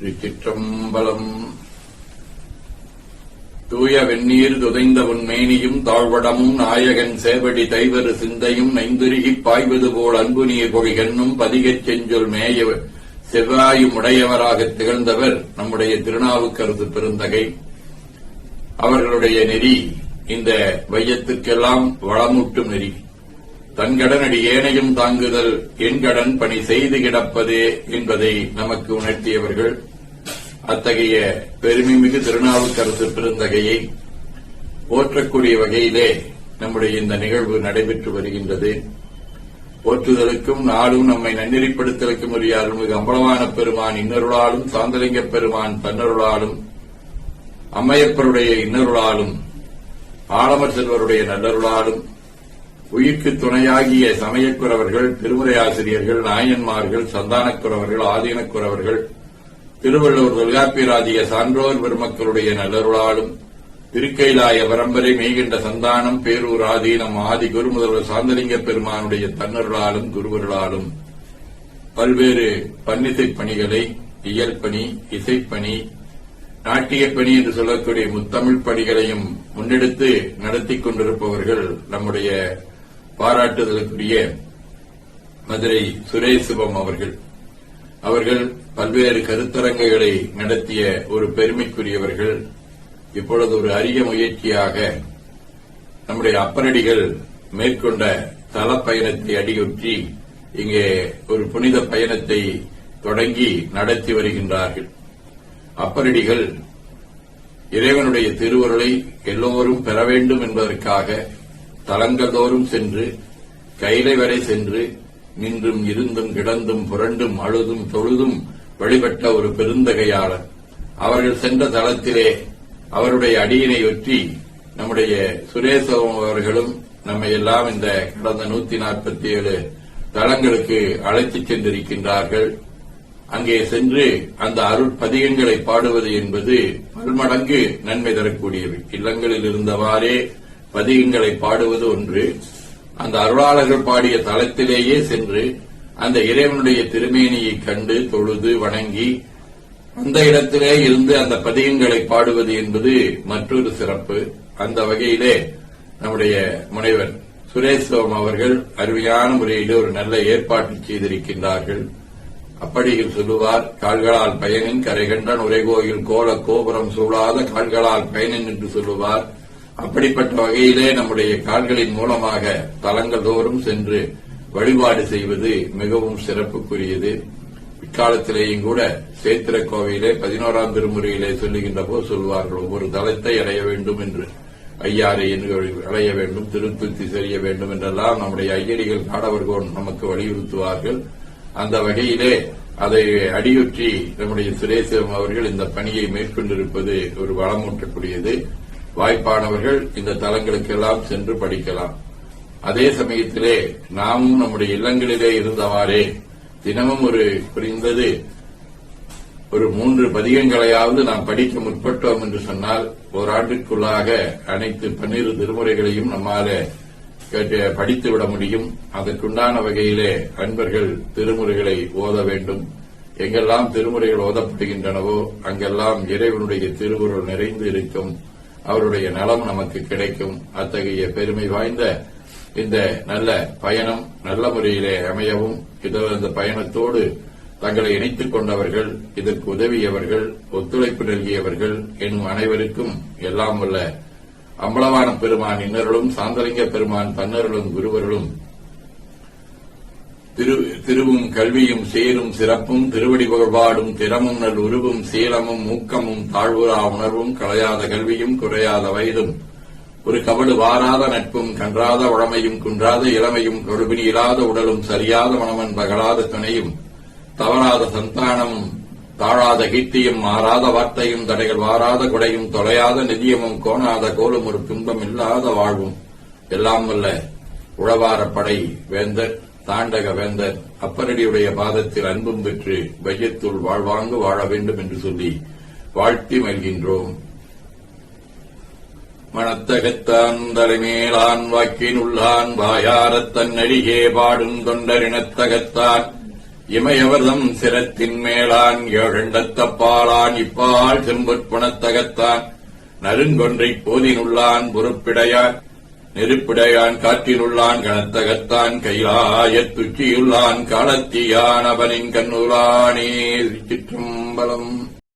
திருச்சிற்றம்பலம். தூய வெந்நீர் துதைந்த உன்மேனியும் தாழ்வடமும் நாயகன் சேவடி தைவரு சிந்தையும் நைந்துருகிப் பாய்வது போல் அன்பு நீர் பொழிகன்னும் பதிகச் செஞ்சொல் மேய செவ்வாயும் உடையவராக திகழ்ந்தவர் நம்முடைய திருநாவுக்கரசு பெருந்தகை. அவர்களுடைய நெறி இந்த வையத்துக்கெல்லாம் வளமூட்டும் நெறி. தன்கடனடி ஏனையும் தாங்குதல் என்கடன் பணி செய்து கிடப்பதே என்பதை நமக்கு உணர்த்தியவர்கள் அத்தகைய பெருமைமிகு திருநாவுக்கரசு பெருந்தகையை போற்றக்கூடிய வகையிலே நம்முடைய இந்த நிகழ்வு நடைபெற்று வருகின்றது. போற்றுதலுக்கும் நாடும் நம்மை நன்னெறிப்படுத்தலுக்கும் உரிய அருள்மிகு அம்பலமான பெருமான் இன்னருளாலும் சாந்தலிங்க பெருமான் தன்னருளாலும் அம்மையப்பருடைய இன்னருளாலும் ஆலமர் செல்வருடைய நல்லருளாலும் உயிர்க்கு துணையாகிய சமயக்குறவர்கள் திருமுறை ஆசிரியர்கள் நாயன்மார்கள் சந்தானக்குறவர்கள் ஆதீனக்குறவர்கள் திருவள்ளுவர் தொல்காப்பியராகிய சான்றோர் பெருமக்களுடைய நல்லருளாலும் திருக்கைலாய பரம்பரை மெய்கின்ற சந்தானம் பேரூர் ஆதீனம் ஆதி குருமுதல்வர் சாந்தலிங்க பெருமானுடைய தன்னருளாலும் குருவருளாலும் பல்வேறு பன்னிசைப் பணிகளை இயல் பணி இசைப்பணி நாட்டியப் பணி என்று சொல்லக்கூடிய முத்தமிழ் பணிகளையும் முன்னெடுத்து நடத்திக் கொண்டிருப்பவர்கள் நம்முடைய பாராட்டுதலுக்குரிய மதுரை சுரேசுபம் அவர்கள். அவர்கள் பல்வேறு கருத்தரங்குகளை நடத்திய ஒரு பெருமைக்குரியவர்கள். இப்பொழுது ஒரு அரிய முயற்சியாக நம்முடைய அப்பரடிகள் மேற்கொண்ட தல பயணத்தை அடியொற்றி இங்கே ஒரு புனித பயணத்தை தொடங்கி நடத்தி வருகின்றார்கள். அப்பரடிகள் இறைவனுடைய திருவருளை எல்லோரும் பெற வேண்டும் என்பதற்காக தலங்கள்தோறும் சென்று கைலை வரை சென்று நின்றும் இருந்தும் கிடந்தும் புரண்டும் அழுதும் தொழுதும் வழிபட்ட ஒரு பெருந்தகையாளர். அவர்கள் சென்ற தளத்திலே அவருடைய அடியினை ஒற்றி நம்முடைய சுரேசவம் அவர்களும் நம்மை எல்லாம் இந்த கடந்த நூத்தி நாற்பத்தி ஏழு தளங்களுக்கு அழைத்துச் சென்றிருக்கின்றார்கள். அங்கே சென்று அந்த அருள் பதிகங்களை பாடுவது என்பது பல்மடங்கு நன்மை தரக்கூடியவை இல்லங்களில் இருந்தவாறே பதிகங்களை பாடுவது ஒன்று அந்த அருளாளர்கள் பாடிய தலத்திலேயே சென்று அந்த இறைவனுடைய திருமேனியை கண்டு தொழுது வணங்கி அந்த இடத்திலே இருந்து அந்த பதிகங்களை பாடுவது என்பது மற்றொரு சிறப்பு. அந்த வகையிலே நம்முடைய முனைவர் சுரேஸ்வரம் அவர்கள் அருமையான முறையில் ஒரு நல்ல ஏற்பாடு செய்திருக்கின்றார்கள். அப்படியில் சொல்லுவார் கால்களால் பயனின் கரைகண்டன் உரைகோயில் கோல கோபுரம் சூழாத கால்களால் பயனின் என்று சொல்லுவார். அப்படிப்பட்ட வகையிலே நம்முடைய கால்களின் மூலமாக தலங்கள்தோறும் சென்று வழிபாடு செய்வது மிகவும் சிறப்புக்குரியது. இக்காலத்திலேயும் கூட சேத்திர கோவையிலே பதினோராம் திருமுறையிலே சொல்லுகின்ற போது சொல்வார்கள் ஒவ்வொரு தலத்தை அடைய வேண்டும் என்று ஐயாரை என்று அடைய வேண்டும் திருத்துத்தி செய்ய வேண்டும் என்றெல்லாம் நம்முடைய ஐயடிகள் காடவர்கோன் நமக்கு வலியுறுத்துவார்கள். அந்த வகையிலே அதை அடியுற்றி நம்முடைய சுரேசம் அவர்கள் இந்த பணியை மேற்கொண்டிருப்பது ஒரு வளமூட்டக்கூடியது. வாய்ப்பானவர்கள் இந்த தலங்களுக்கெல்லாம் சென்று படிக்கலாம். அதே சமயத்திலே நாமும் நம்முடைய இல்லங்களிலே இருந்தவாறே தினமும் ஒரு புரிந்தது. ஒரு மூன்று பதிகங்களையாவது நாம் படிக்க முற்பட்டோம் என்று சொன்னால் ஓராண்டுக்குள்ளாக அனைத்து பன்னிரு திருமுறைகளையும் நம்மால படித்து படித்துவிட முடியும். அதற்குண்டான வகையிலே அன்பர்கள் திருமுறைகளை ஓத வேண்டும். எங்கெல்லாம் திருமுறைகள் ஓதப்படுகின்றனவோ அங்கெல்லாம் இறைவனுடைய திருவுருள் நிறைந்து இருக்கும். அவருடைய நலம் நமக்கு கிடைக்கும். அத்தகைய பெருமை வாய்ந்த இந்த நல்ல பயணம் நல்ல முறையிலே அமையவும் இதோ இந்த பயணத்தோடு தங்களை இணைத்துக் கொண்டவர்கள் இதற்கு உதவியவர்கள் ஒத்துழைப்பு நல்கியவர்கள் என்னும் அனைவருக்கும் எல்லாம் உள்ள அம்பலவான பெருமான் இன்னருளும் சாந்தலிங்க பெருமான் தன்னருளும் குருவருளும் திரு திருவும் கல்வியும் சேரும் சிறப்பும் திருவடி புகழ்பாடும் திறமும் நல் உருவும் சீலமும் ஊக்கமும் தாழ்வுரா உணர்வும் களையாத கல்வியும் குறையாத வயதும். ஒரு கவடு வாராத நட்பும் கன்றாத உழமையும் குன்றாத இளமையும் கொழுபினி இல்லாத உடலும் சரியாத மனமன் பகலாத துணையும். தவறாத சந்தானமும் தாழாத கீர்த்தியும் மாறாத வார்த்தையும் தடைகள் வாராத குடையும் தொலையாத நிதியமும் கோணாத கோலும் ஒரு துன்பம் இல்லாத வாழ்வும். எல்லாம் வல்ல உழவார படை வேந்தர் தாண்டக வேந்தர் அப்பரடியுடைய பாதத்தில் அன்பும் பெற்று வையத்துள் வாழ்வாங்கு வாழ வேண்டும் என்று சொல்லி வாழ்த்தி மகிழ்கின்றோம். மணத்தகத்தான் தலைமேலான் வாக்கினுள்ளான் வாயாரத் அழிகே பாடும் தொண்டரினத்தகத்தான் இமயவர்தம் சிரத்தின் மேலான் ஏழண்டத்தப்பாலான் இப்பால் செம்பற்புணத்தகத்தான் புணத்தகத்தான் போதினுள்ளான் பொறுப்பிடையான் நெருப்பிடையான் காற்றிலுள்ளான் கனத்தகத்தான் கைலாயத் துச்சியுள்ளான் காலத்தியான் அவனின் கண்ணுலானே சிற்றம்பலம்